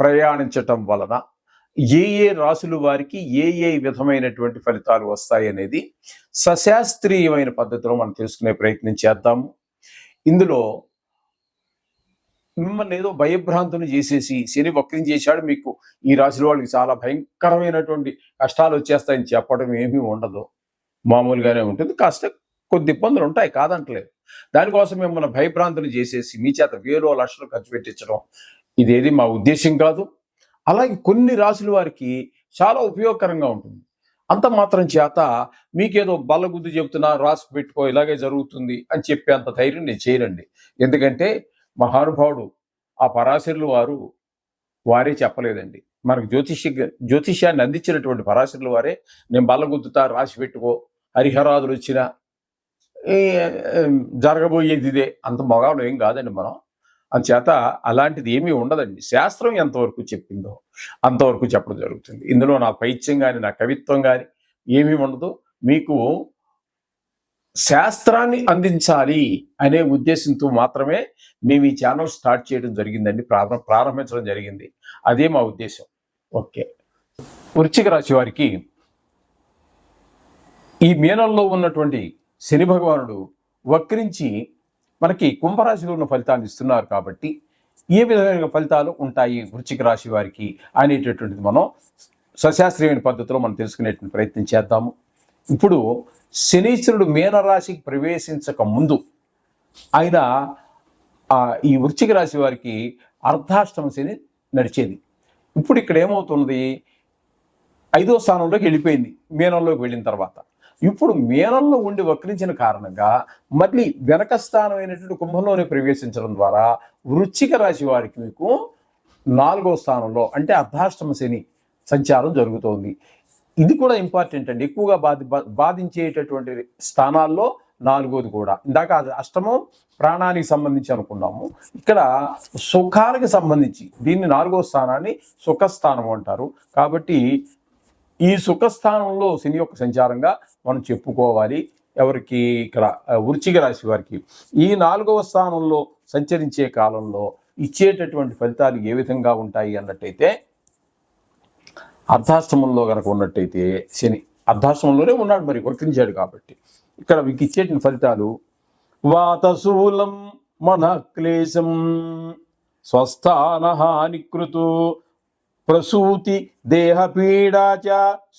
ప్రయాణించటం వలన ఏ ఏ రాసుల వారికి ఏ ఏ విధమైనటువంటి ఫలితాలు వస్తాయి అనేది సశాస్త్రీయమైన పద్ధతిలో మనం తెలుసుకునే ప్రయత్నం చేద్దాము. ఇందులో మిమ్మల్ని ఏదో భయభ్రాంతుని చేసేసి శని వక్రం చేశాడు మీకు ఈ రాశుల వాళ్ళకి చాలా భయంకరమైనటువంటి కష్టాలు వచ్చేస్తాయని చెప్పడం ఏమీ ఉండదు. మామూలుగానే ఉంటుంది. కాస్త కొద్ది ఇబ్బందులు ఉంటాయి కాదంటలేదు. దానికోసం మిమ్మల్ని భయభ్రాంతులు చేసేసి మీ చేత వేలో లక్షలు ఖర్చు పెట్టించడం ఇదేది మా ఉద్దేశం కాదు. అలాగే కొన్ని రాశుల వారికి చాలా ఉపయోగకరంగా ఉంటుంది. అంత మాత్రం చేత మీకేదో బల్లగుద్దు చెప్తున్నా రాసి పెట్టుకో ఇలాగే జరుగుతుంది అని చెప్పే అంత ధైర్యం నేను చేయనండి. ఎందుకంటే మహానుభావుడు ఆ పరాశరులు వారు వారే చెప్పలేదండి. మనకు జ్యోతిష జ్యోతిష్యాన్ని అందించినటువంటి పరాశరులు వారే నేను బల్లగుద్దుతా రాసి పెట్టుకో హరిహరాదులు వచ్చినా జరగబోయేది ఇదే అంత మొగాలు ఏం కాదండి మనం. అందుచేత అలాంటిది ఏమీ ఉండదండి. శాస్త్రం ఎంతవరకు చెప్పిందో అంతవరకు చెప్పడం జరుగుతుంది. ఇందులో నా పైత్యం కానీ నా కవిత్వం కానీ ఏమీ ఉండదు. మీకు శాస్త్రాన్ని అందించాలి అనే ఉద్దేశంతో మాత్రమే మేము ఈ ఛానల్ స్టార్ట్ చేయడం జరిగిందండి. ప్రారంభ ప్రారంభించడం జరిగింది. అదే మా ఉద్దేశం. ఓకే. వృశ్చిక రాశి వారికి ఈ మీనంలో ఉన్నటువంటి శని భగవానుడు వక్రించి మనకి కుంభరాశిలో ఉన్న ఫలితాన్ని ఇస్తున్నారు కాబట్టి ఏ విధమైన ఫలితాలు ఉంటాయి వృశ్చిక రాశి వారికి అనేటటువంటిది మనం సశాస్త్రీయమైన పద్ధతిలో మనం తెలుసుకునేటువంటి ప్రయత్నం చేద్దాము. ఇప్పుడు శనీశ్వరుడు మీనరాశికి ప్రవేశించక ముందు ఆయన ఈ వృశ్చిక రాశి వారికి అర్ధాష్టమ శని నడిచేది. ఇప్పుడు ఇక్కడ ఏమవుతున్నది? ఐదో స్థానంలోకి వెళ్ళిపోయింది. మీనంలోకి వెళ్ళిన తర్వాత. ఇప్పుడు మీనంలో ఉండి వక్రించిన కారణంగా మళ్ళీ వెనక స్థానమైనటువంటి కుంభంలోనే ప్రవేశించడం ద్వారా వృచ్చిక రాశి వారికి మీకు నాలుగో స్థానంలో అంటే అర్ధాష్టమ శని సంచారం జరుగుతోంది. ఇది కూడా ఇంపార్టెంట్ అండి. ఎక్కువగా బాధి బా- బాధించేటటువంటి స్థానాల్లో నాలుగోది కూడా. ఇందాక అష్టమం ప్రాణానికి సంబంధించి అనుకున్నాము. ఇక్కడ సుఖానికి సంబంధించి దీన్ని నాలుగో స్థానాన్ని సుఖస్థానం అంటారు. కాబట్టి ఈ సుఖస్థానంలో శని యొక్క సంచారంగా మనం చెప్పుకోవాలి. ఎవరికి ఇక్కడ వృచ్చిక రాశి వారికి. ఈ నాలుగవ స్థానంలో సంచరించే కాలంలో ఇచ్చేటటువంటి ఫలితాలు ఏ విధంగా ఉంటాయి అన్నట్టయితే అర్ధాశ్రమంలో కనుక ఉన్నట్టయితే శని అర్ధాశ్రమంలోనే ఉన్నాడు మరి వర్తించాడు కాబట్టి. ఇక్కడ మీకు ఇచ్చేటువంటి ఫలితాలు వాతశూలం మన క్లేశం స్వస్థాన హానికృతు ప్రసూతి దేహపీడా చ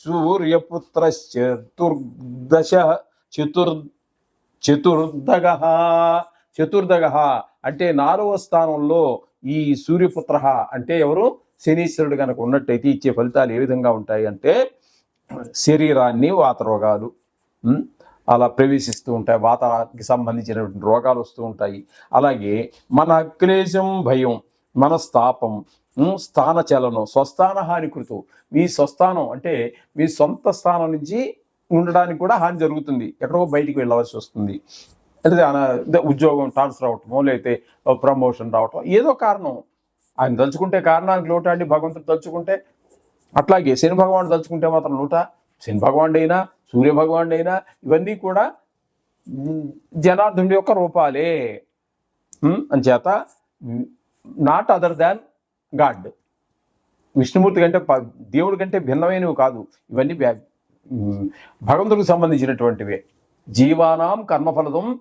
సూర్యపుత్రశ్చతుర్దశ చతుర్ చతుర్దగ చతుర్దగ అంటే నాలుగవ స్థానంలో ఈ సూర్యపుత్ర అంటే ఎవరు? శనీశ్వరుడు కనుక ఉన్నట్టయితే ఇచ్చే ఫలితాలు ఏ విధంగా ఉంటాయి అంటే శరీరాన్ని వాత రోగాలు అలా ప్రవేశిస్తూ ఉంటాయి. వాతానికి సంబంధించినటువంటి రోగాలు వస్తూ ఉంటాయి. అలాగే మన క్లేశం భయం మనస్తాపం స్థాన చలనం స్వస్థాన హాని కృతు. మీ స్వస్థానం అంటే మీ సొంత స్థానం నుంచి ఉండడానికి కూడా హాని జరుగుతుంది. ఎక్కడో బయటికి వెళ్ళవలసి వస్తుంది. అంటే అదే ఉద్యోగం ట్రాన్స్ఫర్ అవటమో లేకపోతే ప్రమోషన్ రావటం ఏదో కారణం. ఆయన తలుచుకుంటే కారణానికి లోట అండి భగవంతుడు తలుచుకుంటే. అట్లాగే శని భగవానుడు తలుచుకుంటే మాత్రం లోట? శని భగవానుడు అయినా సూర్య భగవానుడు అయినా ఇవన్నీ కూడా జనార్దుని యొక్క రూపాలే. ఉమ్, అంచేత not other than god. Vishnumurthy కంటే ప- దేవుడి కంటే భిన్నమైనవి కాదు. ఇవన్నీ భగవంతుడికి సంబంధించినటువంటివే. జీవానాం కర్మఫలదం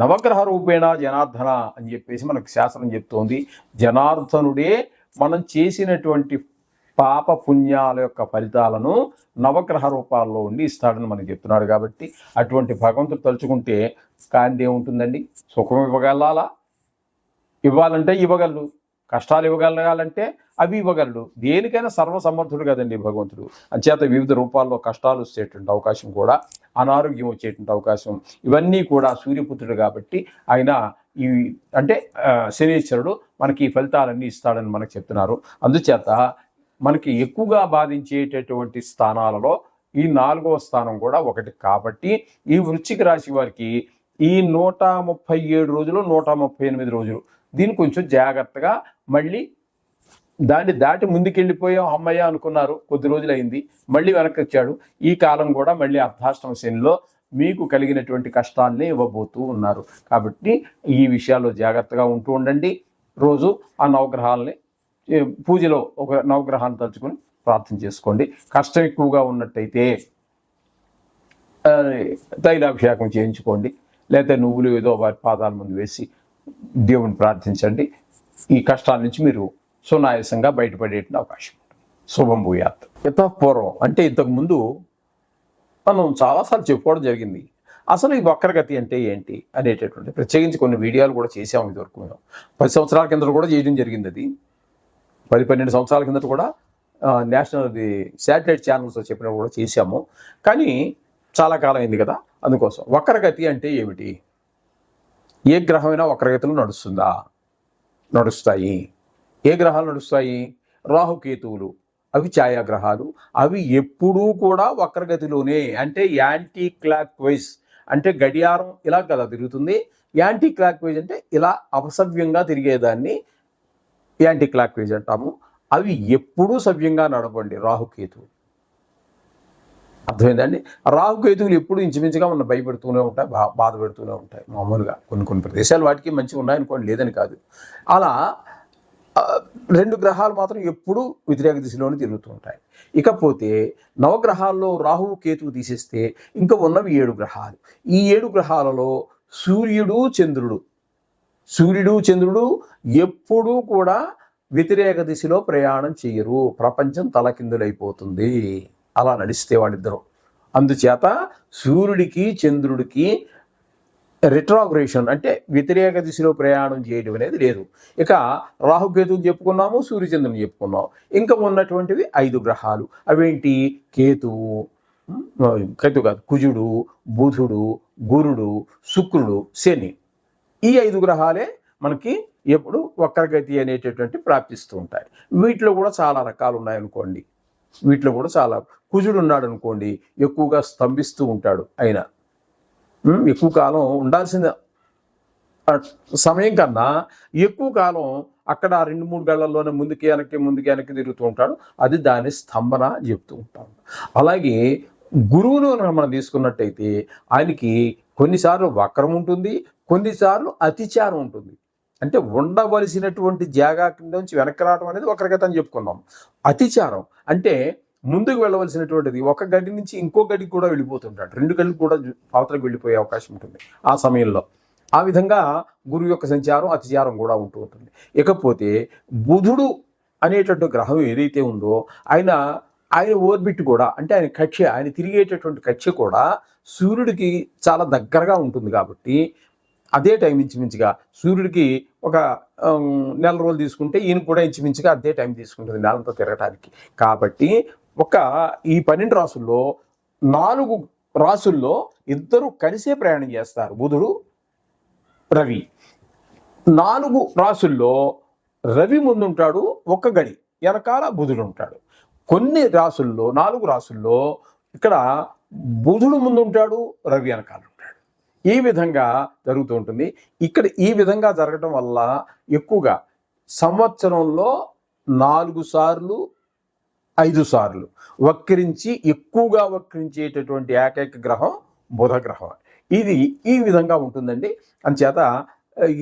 నవగ్రహ రూపేణ జనార్దన అని చెప్పేసి మనకు శాస్త్రం చెప్తోంది. జనార్దనుడే మనం చేసినటువంటి పాప పుణ్యాల యొక్క ఫలితాలను నవగ్రహ రూపాల్లో ఉండి ఇస్తాడని మనకి చెప్తున్నాడు కాబట్టి అటువంటి భగవంతుడు తలుచుకుంటే కాంతి ఏముంటుందండి? సుఖం ఇవ్వగలాలా ఇవ్వాలంటే ఇవ్వగలరు కష్టాలు ఇవ్వగలగాలంటే అవి ఇవ్వగలడు. దేనికైనా సర్వసమర్థుడు కదండి భగవంతుడు. అంచేత వివిధ రూపాల్లో కష్టాలు వచ్చేటువంటి అవకాశం కూడా అనారోగ్యం వచ్చేటువంటి అవకాశం ఇవన్నీ కూడా సూర్యపుత్రుడు కాబట్టి ఆయన ఈ అంటే శనీశ్వరుడు మనకి ఈ ఫలితాలన్నీ ఇస్తాడని మనకు చెప్తున్నారు. అందుచేత మనకి ఎక్కువగా బాధించేటటువంటి స్థానాలలో ఈ నాలుగవ స్థానం కూడా ఒకటి కాబట్టి ఈ వృశ్చిక రాశి వారికి ఈ నూట ముప్పై ఏడు రోజులు నూట ముప్పై ఎనిమిది రోజులు. దీన్ని కొంచెం జాగ్రత్తగా మళ్ళీ దాన్ని దాటి ముందుకెళ్ళిపోయాం అమ్మయ్య అనుకున్నారు. కొద్ది రోజులు అయింది మళ్ళీ వెనక్కి వచ్చాడు ఈ కాలం కూడా మళ్ళీ అర్ధాష్టమ శనిలో మీకు కలిగినటువంటి కష్టాల్ని ఇవ్వబోతూ ఉన్నారు. కాబట్టి ఈ విషయాల్లో జాగ్రత్తగా ఉంటూ ఉండండి. రోజు ఆ నవగ్రహాలని పూజలో ఒక నవగ్రహాన్ని తలుచుకొని ప్రార్థన చేసుకోండి. కష్టం ఎక్కువగా ఉన్నట్టయితే తైలాభిషేకం చేయించుకోండి. లేకపోతే నువ్వులు ఏదో వారి పాదాల ముందు వేసి దేవుని ప్రార్థించండి. ఈ కష్టాల నుంచి మీరు సునాయాసంగా బయటపడే అవకాశం శుభం భూయాత్. ఇత పూర్వం అంటే ఇంతకుముందు మనం చాలాసార్లు చెప్పుకోవడం జరిగింది. అసలు ఈ వక్రగతి అంటే ఏంటి అనేటటువంటి ప్రత్యేకించి కొన్ని వీడియోలు కూడా చేసాము ఇదివరకు మేము. పది సంవత్సరాల కింద కూడా చేయడం జరిగింది అది. పది పన్నెండు సంవత్సరాల కిందట కూడా నేషనల్ ఇది శాటిలైట్ ఛానల్స్లో చెప్పినప్పుడు కూడా చేశాము. కానీ చాలా కాలం అయింది కదా అందుకోసం. వక్రగతి అంటే ఏమిటి? ఏ గ్రహమైనా వక్రగతిలో నడుస్తుందా? నడుస్తాయి. ఏ గ్రహాలు నడుస్తాయి? రాహుకేతువులు. అవి ఛాయాగ్రహాలు. అవి ఎప్పుడూ కూడా వక్రగతిలోనే అంటే యాంటీ క్లాక్ వైజ్ అంటే గడియారం ఇలా కదా తిరుగుతుంది. యాంటీ క్లాక్ వైజ్ అంటే ఇలా అపసవ్యంగా తిరిగేదాన్ని యాంటీ క్లాక్ వైజ్ అంటాము. అవి ఎప్పుడూ సవ్యంగా నడవండి రాహుకేతువులు. అర్థమైందండి రాహుకేతువులు ఎప్పుడు ఇంచుమించుగా ఉన్న భయపెడుతూనే ఉంటాయి బా బాధ పెడుతూనే ఉంటాయి. మామూలుగా కొన్ని కొన్ని ప్రదేశాలు వాటికి మంచిగా ఉన్నాయనుకోండి లేదని కాదు. అలా రెండు గ్రహాలు మాత్రం ఎప్పుడూ వ్యతిరేక దిశలోనే తిరుగుతూ ఉంటాయి. ఇకపోతే నవగ్రహాల్లో రాహువు కేతువు తీసేస్తే ఇంకా ఉన్నవి ఏడు గ్రహాలు. ఈ ఏడు గ్రహాలలో సూర్యుడు చంద్రుడు. సూర్యుడు చంద్రుడు ఎప్పుడూ కూడా వ్యతిరేక దిశలో ప్రయాణం చేయరు ప్రపంచం తలకిందులైపోతుంది. అలా నడిస్తే వాళ్ళిద్దరూ. అందుచేత సూర్యుడికి చంద్రుడికి రిట్రాగ్రేషన్ అంటే వ్యతిరేక దిశలో ప్రయాణం చేయడం అనేది లేదు. ఇక రాహుకేతువుని చెప్పుకున్నాము సూర్యచంద్రుని చెప్పుకున్నాము ఇంకా ఉన్నటువంటివి ఐదు గ్రహాలు. అవేంటి? కేతువు కేతు కాదు కుజుడు బుధుడు గురుడు శుక్రుడు శని. ఈ ఐదు గ్రహాలే మనకి ఎప్పుడు వక్రగతి అనేటటువంటి ప్రాప్తిస్తూ ఉంటాయి. వీటిలో కూడా చాలా రకాలు ఉన్నాయనుకోండి. వీటిలో కూడా చాలా. కుజుడు ఉన్నాడు అనుకోండి ఎక్కువగా స్తంభిస్తూ ఉంటాడు ఆయన. ఎక్కువ కాలం ఉండాల్సిన సమయం కన్నా ఎక్కువ కాలం అక్కడ రెండు మూడు గళ్ళల్లోనే ముందుకి వెనక్కి ముందుకి వెనక్కి తిరుగుతూ ఉంటాడు. అది దాని స్తంభన చెప్తూ ఉంటాడు. అలాగే గురువును మనం తీసుకున్నట్టయితే ఆయనకి కొన్నిసార్లు వక్రం ఉంటుంది కొన్నిసార్లు అతిచారం ఉంటుంది. అంటే ఉండవలసినటువంటి జాగా కింద నుంచి వెనక్కి రావడం అనేది వక్రగత అని చెప్పుకున్నాం. అతిచారం అంటే ముందుకు వెళ్ళవలసినటువంటిది. ఒక గడి నుంచి ఇంకో గడికి కూడా వెళ్ళిపోతుంటాడు. రెండు గడికి కూడా అవతలకు వెళ్ళిపోయే అవకాశం ఉంటుంది ఆ సమయంలో. ఆ విధంగా గురువు యొక్క సంచారం అతిచారం కూడా ఉంటూ ఉంటుంది. ఇకపోతే బుధుడు అనేటటువంటి గ్రహం ఏదైతే ఉందో ఆయన ఆయన ఓర్బిట్ కూడా అంటే ఆయన కక్ష ఆయన తిరిగేటటువంటి కక్ష కూడా సూర్యుడికి చాలా దగ్గరగా ఉంటుంది కాబట్టి అదే టైం ఇంచుమించుగా సూర్యుడికి ఒక నెల రోజులు తీసుకుంటే ఈయన కూడా ఇంచుమించుగా అదే టైం తీసుకుంటుంది నెలంతా తిరగటానికి. కాబట్టి ఒక ఈ పన్నెండు రాసుల్లో నాలుగు రాసుల్లో ఇద్దరు కలిసే ప్రయాణం చేస్తారు. బుధుడు రవి. నాలుగు రాసుల్లో రవి ముందుంటాడు ఒక్క గడి. వెనకాల బుధుడు ఉంటాడు. కొన్ని రాసుల్లో నాలుగు రాసుల్లో ఇక్కడ బుధుడు ముందుంటాడు రవి వెనకాల ఈ విధంగా జరుగుతూ ఉంటుంది. ఇక్కడ ఈ విధంగా జరగటం వల్ల ఎక్కువగా సంవత్సరంలో నాలుగు సార్లు ఐదు సార్లు వక్రించి ఎక్కువగా వక్రించేటటువంటి ఏకైక గ్రహం బుధ గ్రహం ఇది ఈ విధంగా ఉంటుందండి. అంచేత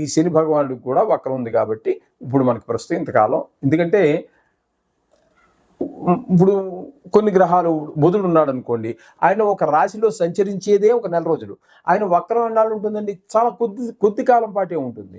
ఈ శని భగవానుడికి కూడా వక్రం ఉంది కాబట్టి ఇప్పుడు మనకి ప్రస్తుతం ఇంతకాలం. ఎందుకంటే ఇప్పుడు కొన్ని గ్రహాలు బుధుడు ఉన్నాడు అనుకోండి ఆయన ఒక రాశిలో సంచరించేదే ఒక నెల రోజులు. ఆయన వక్రం ఎన్నాళ్ళు ఉంటుందండి చాలా కొద్ది కొద్ది కాలం పాటే ఉంటుంది.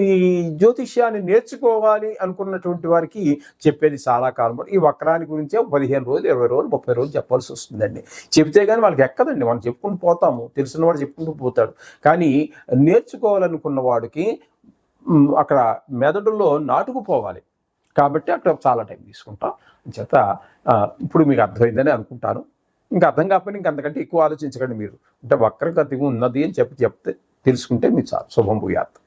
ఈ జ్యోతిష్యాన్ని నేర్చుకోవాలి అనుకున్నటువంటి వారికి చెప్పేది చాలా కాలం ఈ వక్రాన్ని గురించే పదిహేను రోజులు ఇరవై రోజులు ముప్పై రోజులు చెప్పాల్సి వస్తుందండి. చెప్తే కానీ వాళ్ళకి ఎక్కదండి. మనం చెప్పుకుంటూ పోతాము. తెలిసిన వాడు చెప్పుకుంటూ పోతాడు. కానీ నేర్చుకోవాలనుకున్న వాడికి అక్కడ మెదడులో నాటుకుపోవాలి. కాబట్టి అక్కడ చాలా టైం తీసుకుంటాం. చేత ఇప్పుడు మీకు అర్థమైందని అనుకుంటాను. ఇంకా అర్థం కాకపోయినా ఇంకా అంతకంటే ఎక్కువ ఆలోచించకండి మీరు. అంటే వక్రగతి ఉన్నది అని చెప్పి చెప్తే తెలుసుకుంటే మీకు చాలు శుభం భూయాత్.